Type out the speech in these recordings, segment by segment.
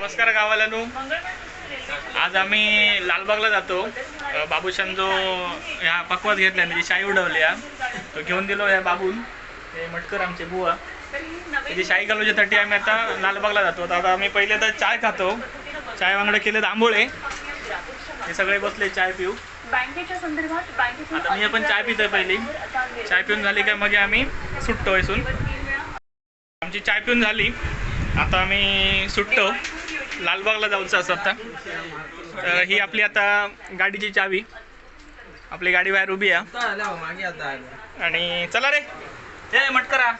नमस्कार गावालानू. आज आम्ही लालबागला जातो. बाबूशान जो ह्या पकवात घेतला त्याची म्हणजे शाई उडवली तो घेऊन दिलो या बाबून. हे मटकर आमचे बुवा. त्याची शाई घालवच्यासाठी आम्ही आता लालबागला जातो. आता आम्ही पहिले तर चाय खातो. चाय वांगडे केले आंबोळे. हे सगळे बसले चाय पिऊ. आता मी पण चाय पितोय पहिली. चाय पिऊन झाली काय मग आम्ही सुटतो इथून. आमची चाय पिऊन झाली. आता आम्ही सुटतो लालबागला जाऊचं असं आता. तर ही आपली आता गाडीची चावी. आपली गाडी बाहेर उभी आहे. आणि चला रे. हे मटकरा.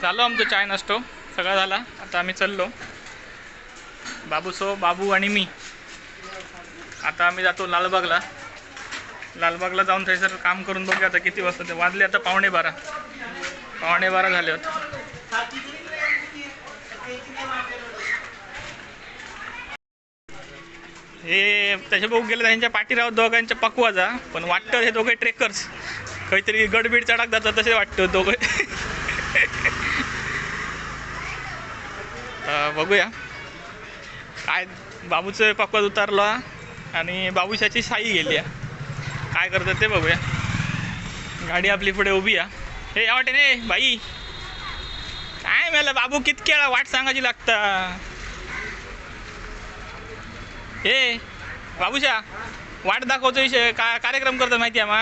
झालो आमचं चाय नसतो सगळा झाला. आता आम्ही चाललो. बाबूसो बाबू आणि मी. आता आम्ही जातो लालबागला. लालबागला जाऊन सर काम करून बघूया आता किती वाजता ते. वाजले आता पावणे बारा पावणे बारा झाले होते हे त्याच्या बघू गेले त्यांच्या पाठीराव दोघांच्या पकवाजा. पण वाटतं हे दोघे ट्रेकर्स. काहीतरी गडबीड चढाक जातात तसे वाटतं दोघे. बघूया. काय बाबूचं पकवाज उतारला आणि बाबूशाची साई गेली आहे. काय करतात ते बघूया. गाडी आपली पुढे उभी आहे. हे या वाटेने बाई. काय मला बाबू कितक्या वाट सांगायची लागता? हे बाबूशा वाट दाखवतो विषय का कार्यक्रम करतो माहिती आहे मा?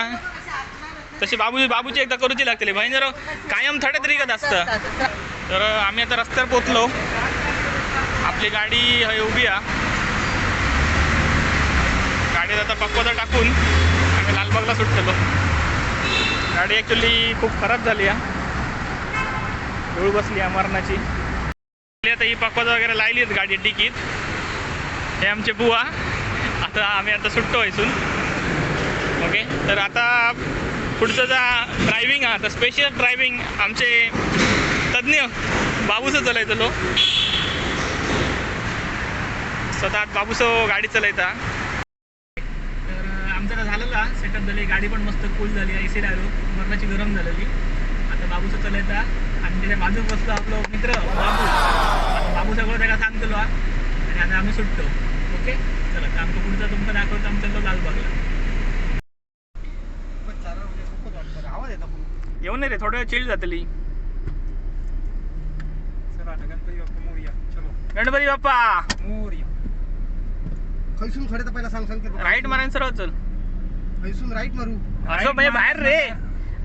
तशी बाबू बाबूची एकदा करूची लागते भाई जर कायम थडे तरी का असतं. तर आम्ही आता रस्त्यावर पोचलो आपली गाडी हय उभी आहे. गाडीत आता पक्वता टाकून आम्ही लालबागला सुटलेलो गाडी ॲक्च्युली खूप खराब झाली आहे. धूळ बसली आहे मरणाची. आता ही पक्वता वगैरे लायली आहेत गाडी डिकीत. हे आमचे बुवा. आता आम्ही आता सुटतो इथून. ओके तर आता पुढचं जा ड्रायव्हिंग हा तर स्पेशल ड्रायव्हिंग आमचे तज्ज्ञ बाबूसं चालायचं लो. स्वतः बाबूसो गाडी चलयता तर आमचं झालेला सेटअप झाली. गाडी पण मस्त कूल झाली. ए सी डायलो मरणाची गरम झालेली. आता बाबूचं चलयता आणि त्याच्या बाजूक बसलो आपलो मित्र बाबू. बाबू सगळं त्याला सांगतलो आणि आता आम्ही सुटतो ओके? चला तर आमचं पुढचं तुमचं दाखवतो आमचं चाललो लालबागला आवाज येतो पण. येऊन नाही रे थोडं वेळ चिल जातली गणपती बाप्पा मोरया चलो. गणपती बाप्पा! मोरया खैसून खडे तर पहिला सांग सांग की राईट मारायला सरळ चल. खैसून राईट मारू. असं म्हणजे बाहेर रे.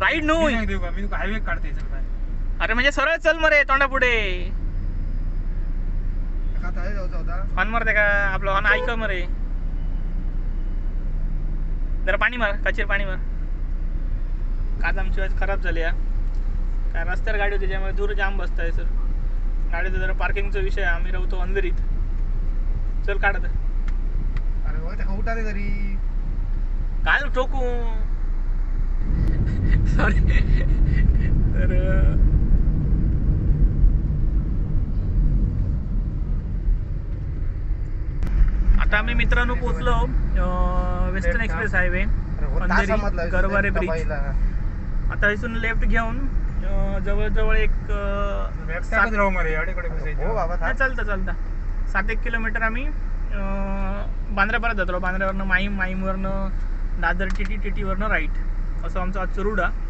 राईट नो मी नाही देऊ का? मी तुका हायवे काढते अरे म्हणजे सरळ चल मरे तोंडा पुढे खात आहे मारते का आपलं हॉन ऐक मरे जरा पाणी मार काचीर पाणी मार. काच आमची आज खराब झाली हा. काय रस्त्यावर गाडी होती ज्यामुळे दूर जाम बसताय सर. गाडीचा जरा पार्किंगचा विषय आम्ही राहतो अंधेरीत. चल काढत अरे उठा रे तरी काय ठोकू? सॉरी. तर आता आम्ही मित्रांनो पोचलो western express highway Andheri, Garware bridge. आता इथून लेफ्ट घेऊन जवळजवळ एक हो चालतं चालतं. सात एक किलोमीटर आम्ही बांद्र्यापर्यंत जातो. बांद्र्यावरनं माहीम माहीमवरनं दादर टिटी टिटीवरनं राईट. असं आमचं आजचं रूट आहे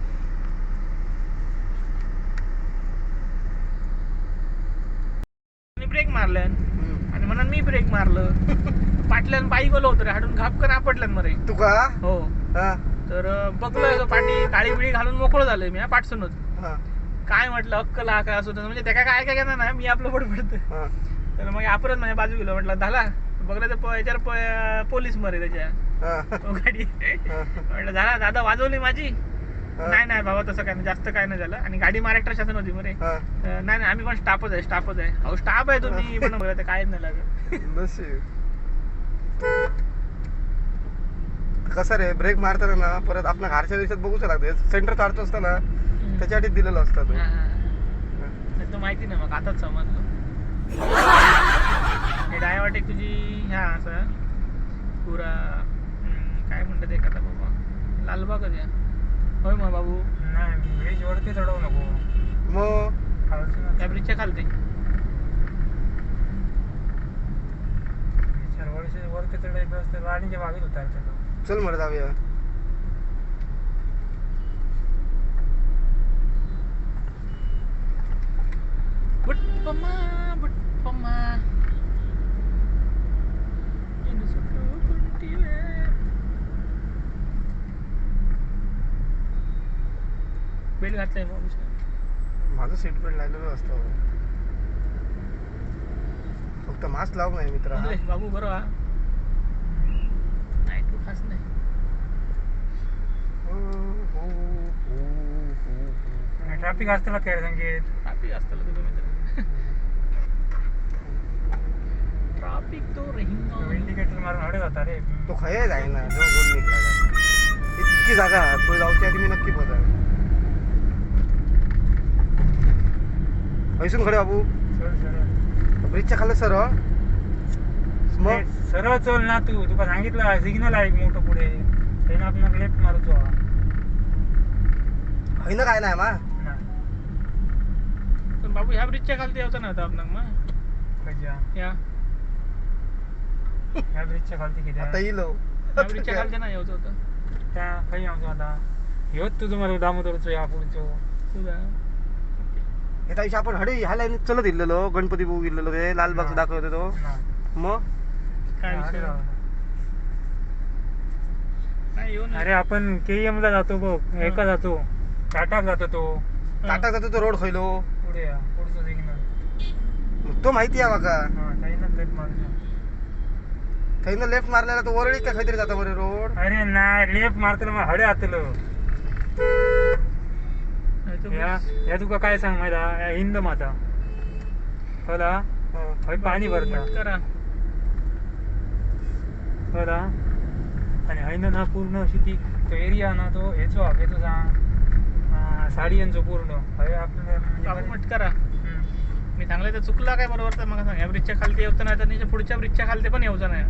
मी ब्रेक मारल्यान हम्म. आणि म्हणून मी ब्रेक मारलं. पाटल्यान पायी गेलो होतो रे हाडून घापकन आपटल्यान मरे. तू का? हो. हा. तर बघलो तो पाठी काळी बिळी घालून मोकळं झालोय मी पाठसूनच हा. काय म्हटलं अक्कल हा काय असं. म्हणजे त्या काय काय घेणार ना मी आपलं पडपडतं हा. तर मग आपणच माझ्या बाजू गेलो म्हटलं झाला. बघलं तर याच्यावर पोलीस मरे त्याच्या. हा. गाडी. म्हटलं झाला दादा वाजवली माझी. नाही नाही बाबा तसं काय नाही. जास्त काय नाही झालं. आणि गाडी महाराष्ट्र शासन होती मरे नाही नाही आम्ही पण स्टाफच आहे स्टाफच आहे. अहो स्टाफ आहे तुम्ही पण ते काहीच नाही लागत. कसं रे ब्रेक मारताना ना परत आपल्या घरच्या दिवसात बघूच लागते सेंटर काढतो असताना त्याच्यासाठी दिलेलं असतं तो. माहिती नाही मग आताच समजलं. डायवाटेक तुझी ह्या असं. पुरा काय म्हणतात एखादा बाबा? लालबागच या होय मग बाबू. नाही ब्रिज वरती चढवू नको. मग? खालचं ब्रिजच्या खालती. वरचे वर ते चढायचं असतं गाडीच्या मागे उतारतं तो. चल मग जाऊया. बुट्टम्मा बुट्टम्मा येणं सुटलं कोणती वेळ. बेल घातलाय माझं सीट बेल्ट लागलेलं असतं फक्त मास्क लाव नाही मित्रा. अरे बाबू बरं हा नाही तू खास नाही. ट्रॅफिक असतं काय संगीत? ट्रॅफिक असतं तुझं मित्र? ट्रॅफिक तो रहिंगा इंडिकेटर मारून हडे जाता रे. तो खय जाय ना जो गोल निघाला. इतकी जागा तो जाऊच्या आधी मी नक्की पोचा पैसून खडे बाबू ब्रिजच्या खाली सर मग सरळ चल ना तू तुका सांगितलं सिग्नल आहे मोठं पुढे त्यानं आपण लेफ्ट मारतो है ना काय नाही मा ना पण बाबू ह्या ब्रिजच्या खालती यायचं नव्हतं आपण मग या ह्या ब्रिजच्या खालती किती आता? येईल हो. ह्या ब्रिजच्या खालती नाही यायचं होतं त्या काही आमचं आता ह्योच तुझं मला दामोदरचो या पुढचो तुझा हे त्या दिवशी आपण हडे ह्या लाईन चलत गेलेलो गणपती बघू गेलेलो ते लालबाग दाखवत होतो. मग? काय अरे विषय बाबा. नाही येऊन अरे आपण केएम ला जातो बघ. एका जातो. टाटाक जातो तो. टाटा जातो तो रोड खयलो. पुढे या. पुढचं सिग्नल मग तो माहिती आहे बघा हा काही ना लेफ्ट मारतो मारलेला तो वरळी का काहीतरी जाता बरे रोड? अरे नाही लेफ्ट मारतलो मग हडे आतलो या या तुका काय सांग माहिती हा? या हिंद माता. कळला हय पाणी भरता. करा. कळला आणि हैनन हा पूर्ण अशी ती तो एरिया ना तो हेचो हा हेचो सांग. साडीयांचो पूर्ण. हय बाबू आपलं मट करा. हम्म. मी सांगलं तर चुकला काय बरोबर तर मग सांग या ब्रिजच्या खालती येऊचं नाही तर त्याच्या पुढच्या ब्रिजच्या खालती पण येऊचं नाही.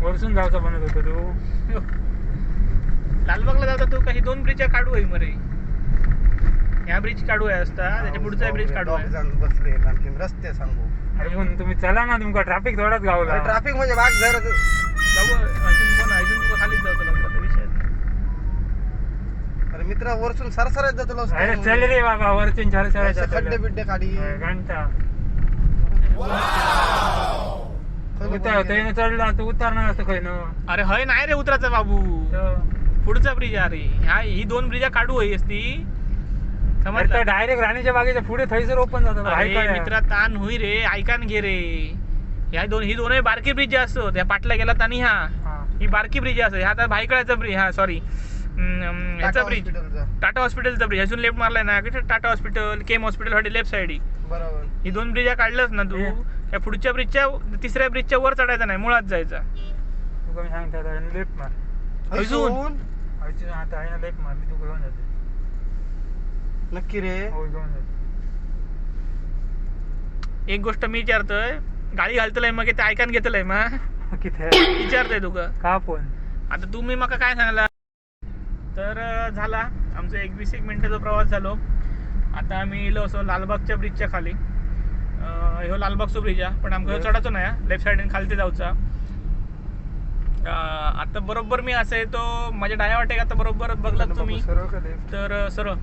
वरसून जायचा बनत होतो तू. यो. लालबागला जाता तू काही दोन ब्रिज काढू आहे मरे. ह्या ब्रिज काढू आहे असता त्याच्या पुढचा ब्रिज काढू आहे. बसले आणखी रस्ते सांगू. अरे पण तुम्ही चला ना तुमका ट्रॅफिक थोडाच गावला. ट्रॅफिक म्हणजे भाग जर बाबू अजून कोण अजून खालीच जाऊ तुला आता विषय नाही. अरे मित्र वरसून सरसरत जातो अरे चल रे बाबा वरचून चार चार खड्डे बिड्डे काढी. घंटा. उतार त्याने चढला तू उतारणार असतं खय न अरे हय नाही रे उतराचा बाबू. पुढचा ब्रिज अरे ह्या ही दोन ब्रिजा काढू आहे ती. समजलं? डायरेक्ट राणीच्या बागेच्या पुढे थैसर ओपन जातात? मित्रा ताण होई रे. ऐकान घे रे. ह्या दोन ही दोन बारकी ब्रिज असतो त्या पाटला गेला आणि हा. हा. बारकी ब्रिज असतो ह्या आता भाईकळाचा ब्रिज हा सॉरी ह्याचा ब्रिज टाटा हॉस्पिटलचा ब्रिज अजून लेफ्ट मारलाय ना. टाटा हॉस्पिटल केम हॉस्पिटलसाठी लेफ्ट साईड बरोबर. ही दोन ब्रिजा काढल्यास ना तू. त्या पुढच्या ब्रिजच्या तिसऱ्या ब्रिजच्या वर चढायचा नाही. मुळात जायचा. अजून? अजून आता आहे ना लेफ्ट मार मी तू घेऊन जाते नक्की रे. हो घेऊन जाते एक गोष्ट मी विचारतोय गाडी घालतलंय मग ते ऐकान घेतलंय मग किथे विचारतोय तुका का पण आता तुम्ही मका काय सांगला? तर अं, झाला. आमचा एक वीस एक मिनिटाचा प्रवास झालो. आता आम्ही येलो असो लालबागच्या ब्रिजच्या खाली. अं, ह्यो लालबागचो ब्रिज आहे पण आमका ह्यो चढाचो नाही लेफ्ट साईडने खालती जाऊचा. आता बरोबर मी असं येतो माझ्या डाया वाटेक आता बरोबर बघलात तुम्ही? तर सरळ.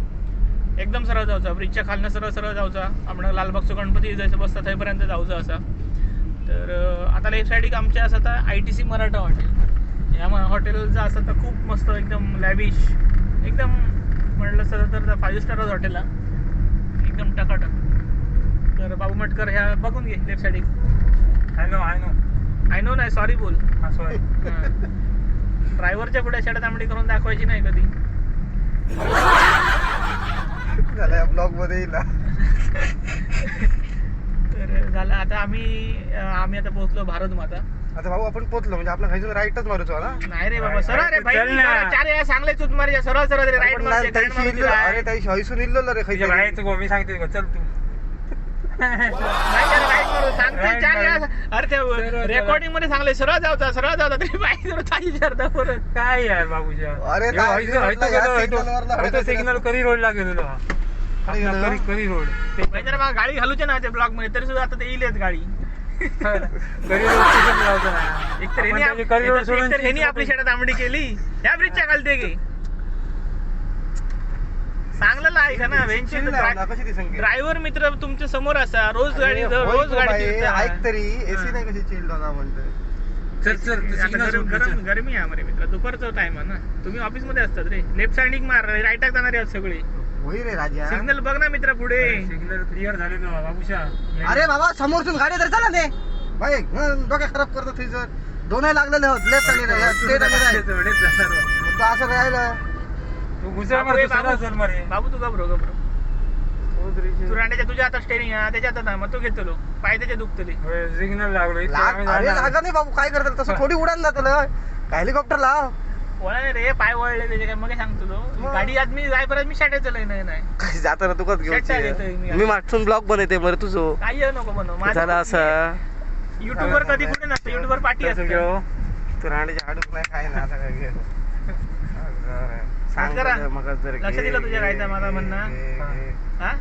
एकदम सरळ जाऊचा. ब्रिजच्या खालनं सरळ सरळ जाऊचा. आपण लालबागचं गणपती जसं बसता थंयपर्यंत जाऊचा असा. तर आता लेफ्ट साईडीक आमच्या असं आता I T C Maratha hotel. ह्या हॉटेलचं असं तर खूप मस्त एकदम लॅविश एकदम म्हटलं सर तर फाईव्ह स्टारच हॉटेल एकदम टकाटक. तर बाबू मटकर ह्या बघून घे left साईडीक I know I know I know नाही सॉरी बोल. हा सॉरी ड्रायव्हरच्या पुढे शेडा तांबडी करून दाखवायची नाही कधी. झालं या ब्लॉगमध्ये येईल हा. तर झालं आता आम्ही आम्ही आता पोहोचलो भारत माता. आता भाऊ आपण पोचलो म्हणजे आपला खायचं राईटच मारूचो ना? नाही रे बाबा सरळ रे भाई चल ना. चार या चांगले चूत मारी सरळ सरळ रे राईट इल्लो- अरे इल्लो रे खायचं मी सांगते गो, चल तू. राईट सांगते चार अरे ते. रेकॉर्डिंगमध्ये सांगले सरळ जाऊचा सरळ जाऊचा तरी बाई जर ताजी विचारता परत. काय यार बाबूच्या काय सिग्नल कधी रोडला गेलेलो हा कडे गेलो. Curry Curry Road? ते मग गाडी घालूचे ना त्या ब्लॉकमध्ये तरी सुद्धा आता ते येईलच गाडी. करी रोड करी रोड आपली शेतात आंबडी केली. या ब्रिजच्या खालते गे. चांगलं आहे का ना ना, कशी ती संख्या? ड्रायव्हर मित्र तुमच्यासमोर असा रोज गाडी रोज तो गाडी बाई. ऐक तरी एसी नाही कशी चिल्ड होणार म्हणतोय गरम आहे मित्र दुपारचा टाइम आहे ना. तुम्ही ऑफिसमध्ये असतात रे. लेफ्ट साइडिंग मार राईटाक जाणारे आहेत सगळे. होई रे राजा. सिग्नल बघ ना मित्र पुढे. सिग्नल क्लिअर झालेलो बाबूशा. अरे बाबा समोरतून गाडी तर चला भाई हं, डोक्या खराब करतो तुझं सर दोनही लागलेले आहोत लेफ्ट तो असं राहिलं. तू घुसळ बाबू, मार ए, तू सरळ बाबू. चल मारे बाबू तू घबरो घबरो. तू रांड्याच्या तुझ्या आता स्टेरिंग आहे त्याच्या हातात आहे मग तो घेतलो पाय त्याचे दुखतले. सिग्नल लागलो इथे लाग आम्ही अरे जाणार. लागा नाही. बाबू काय करतात? तसं थोडी उडान जातं हेलिकॉप्टर लाव वळण रे पाय वळले त्याचे काय मग काय सांगतो तो मग. गाडी आज मी जायपर्यंत मी शाटेच नाही नाही. काही जाताना तुकाच मी. घेऊन मी. मागसून ब्लॉग बनवते बरं तुझं. काही नको बनव झालं असं. युट्यूबवर कधी कुठे नसतं युट्यूबवर पाठी असते. तू राणीच्या हाडूक नाही काय ना आता काय. लक्ष दिलं तुझ्या माझं म्हणणं? हा.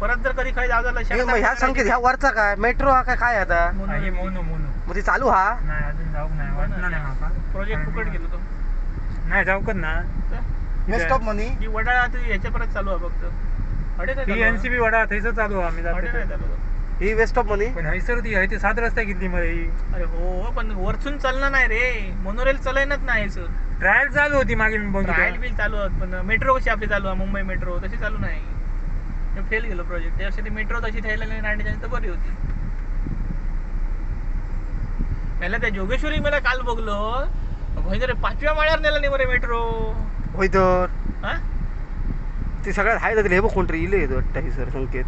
परत जर कधी काही जाऊ झालं हे मग ह्या संकेत ह्या वरचा काय? मेट्रो हा काय काय आता? हा, हे मोनो मोनो. मग ते चालू हा? नाही अजून जाऊ नाही नाही प्रोजेक्ट फुकट गेलो तो. नाही जाऊ कर ना. वेस्ट ऑफ मनी ही ह्याच्या परत चालू आहे फक्त. अडे? एनसीबी वडा चालू आहे? आम्ही जातो. ही वेस्ट ऑफ मनी पण हैसर ती आहे ते सात रस्ता किती मध्ये ही. अरे हो पण वरचून चालणं नाही रे. मोनोरेल चलायनच नाही ट्रायल चालू होती मागे मी ट्रायल बघितलं बिल चालू आहेत पण मेट्रो कशी आपली चालू आहे? मुंबई मेट्रो तशी चालू नाही. फेल गेलो प्रोजेक्ट त्यासाठी मेट्रो तशी ठेवायला नाही रांडीच्या तर बरी होती. पहिला त्या जोगेश्वरी मला काल बघलो. म्हणजे रे पाचव्या माळ्यावर नेला नाही बरे मेट्रो होय तर. हा? ते सगळ्यात हाय जातील हे बघ कोणतरी इले वाटतं सर संकेत.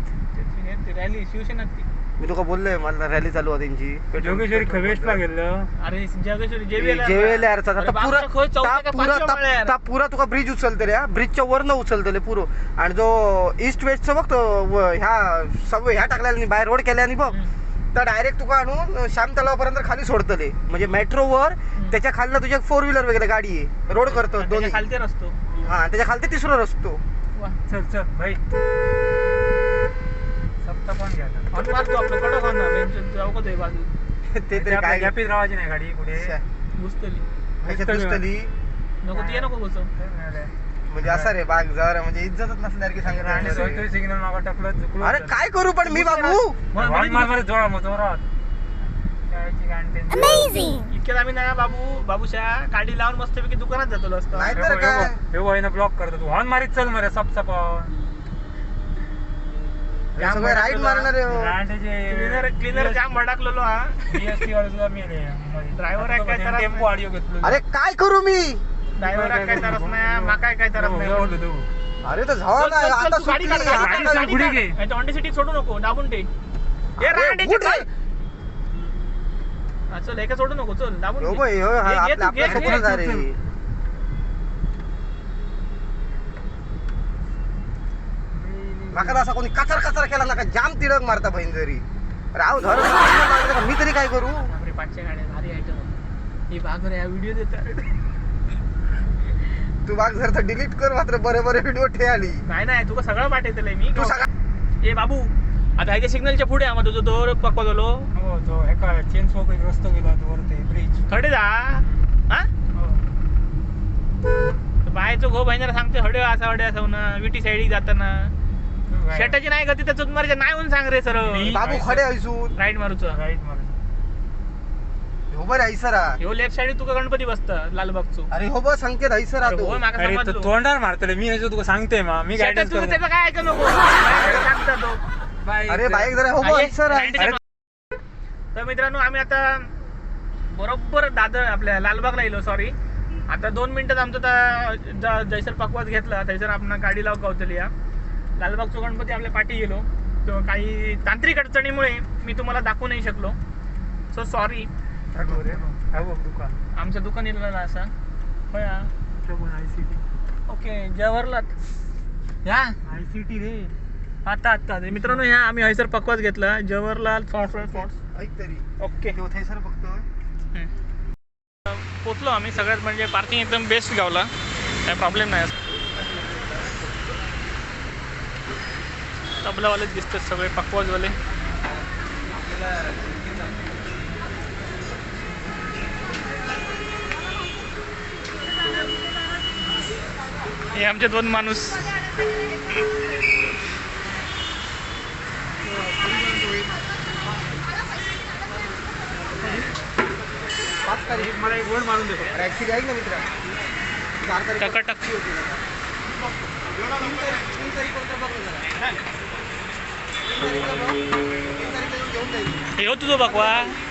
रॅली शिवसेना ती. मी तुका बोललोय मला रॅली चालू आहे त्यांची. जोगेश्वरी खवेशला गेलं अरे जोगेश्वरी जेवीएल जेवेल यार आता पुरा पुरा तुका ब्रिज उचलते रे ब्रिजच्या वरनं उचलतले पुरं. आणि जो ईस्ट वेस्टचं बघ तो ह्या सब ह्या टाकल्या बाहेर रोड केल्याने बघ. तर डायरेक्ट तुका आणून श्याम तलावापर्यंत खाली सोडतले म्हणजे मेट्रोवर त्याच्या खालनं तुझ्या फोर व्हीलर वगैरे गाडी आहे. रोड करतो दोन्ही. खालते रस्तो. हा आणि त्याच्या खालती तिसरा रस्तो. चल चल भाई मारतो आपलं कडक जाऊ का ते बाजू. ते ते तरी काय? गॅपीत राहायची नाही गाडी पुढे शा. घुसतली नको ती नको घुसव म्हणजे असा रे बाग जरा म्हणजे इज्जतच नसल्यासारखी सांगत आहे. सिग्नल मागा टाकलं अरे काय करू पण मी बाबू? मग जोरात इतक्यात आम्ही ना बाबू. बाबूशा गाडी लावून मस्तपैकी दुकानात जातो असतो नाही तर काय? हे वयनं ब्लॉक करतो. तू हॉर्न मारीत चल मरे सप सप हे सगळे राईट मारणार हो. क्लिनर क्लिनर जाम भडकलेलो हा बीएसटी वाले काय टेम्पो नाही. ऑडिओ घेतलो अरे काय करू मी ड्रायव्हर काय त्रास नाही मा काय काय त्रास नाही अरे तर ना आता गाडी काढ, पुढे. घे. सिटी सोडू नको दाबून ठे ए अरे, रांडे उठ रे. हा, चल एका सोडू नको चल दाबून हो घे. हो, हा, रे माका असा कोणी कचर कचर केला ना का जाम तिडक मारता बहीण जरी राव धर मी तरी काय करू? पाचशे गाड्या भारी आयटम ही भाग रे व्हिडिओ देतात तू बाग जर तर डिलीट कर मात्र बरे बरे व्हिडिओ ठे आली नाही नाही तुका सगळं पाठवतलंय मी. तू सगळा ए बाबू आता ह्याच्या सिग्नलच्या पुढे आम्हा तुझं दोर पक्का झालो हो तो एका चेन स्मोक रस्तो गेला तो वरती ब्रिज खडे जा. हा? बायचं घो बहिणीला सांगते हडे असा हडे असं ना विटी साईड जाताना. शेटाची नाही गती तर चुतमारच्या नाही म्हणून सांग रे सर. बाबू खडे ऐसून राईट मारूचं. राईट मार. हो बरे ऐसरा ह्यो लेफ्ट साईड तुका गणपती बसता लालबागचो. अरे हो बघ संकेत ऐसरा अरे तो. हो माका अरे तो समजलो तोंडार मारतले मी ह्याचं तुका सांगते मा मी गायडन्स करतो त्याचं काय ऐका नको? सांगता तो. अरे बाईक जरा हो बघ ऐसरा अरे तर मित्रांनो आम्ही आता बरोबर दादर आपल्या लालबागला येलो सॉरी आता दोन मिनिटात आमचं आता ज- जैसर पकवास घेतला. थैसर आपण गाडी लाव गावतली या लालबागचो गणपती आपल्या पाठी गेलो. तो काही तांत्रिक अडचणीमुळे मी तुम्हाला दाखवू नाही शकलो. सो सॉरी दुकान आमचं दुकान येलेलं असा. होय. हा. ओके आय या. टी रे आता. आता मित्रांनो ह्या आम्ही हयसर पकवास घेतला. जवाहरलाल सॉफ्टवेअर स्पॉट्स ऐक तरी ओके थैसर बघतो पोचलो आम्ही. सगळ्यात म्हणजे पार्किंग एकदम बेस्ट गावला. काय प्रॉब्लेम नाही. तबलावालेच दिसतात सगळे पकवाजवाले. हे आमचे दोन माणूस. मला एक वर्ड मारून देतो. ऍक्च्युली ऐक ना मित्रा? चार तारीख. टकाटक. तीन तारीख. Eh, हे हो तुझं बघवा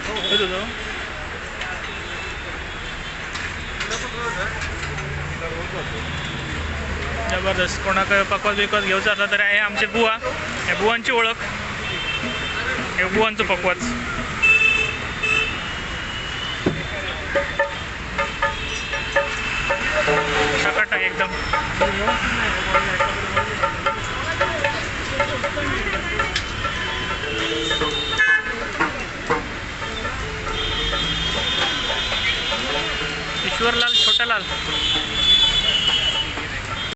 हो तुझं जबरदस्त कोणाकडे पकवाज बिकवाज घेऊचा असला तर आहे आमचे बुवा. या बुवांची ओळख. हे बुवांचं पकवाज टकाटक एकदम. ईश्वरलाल छोटालाल.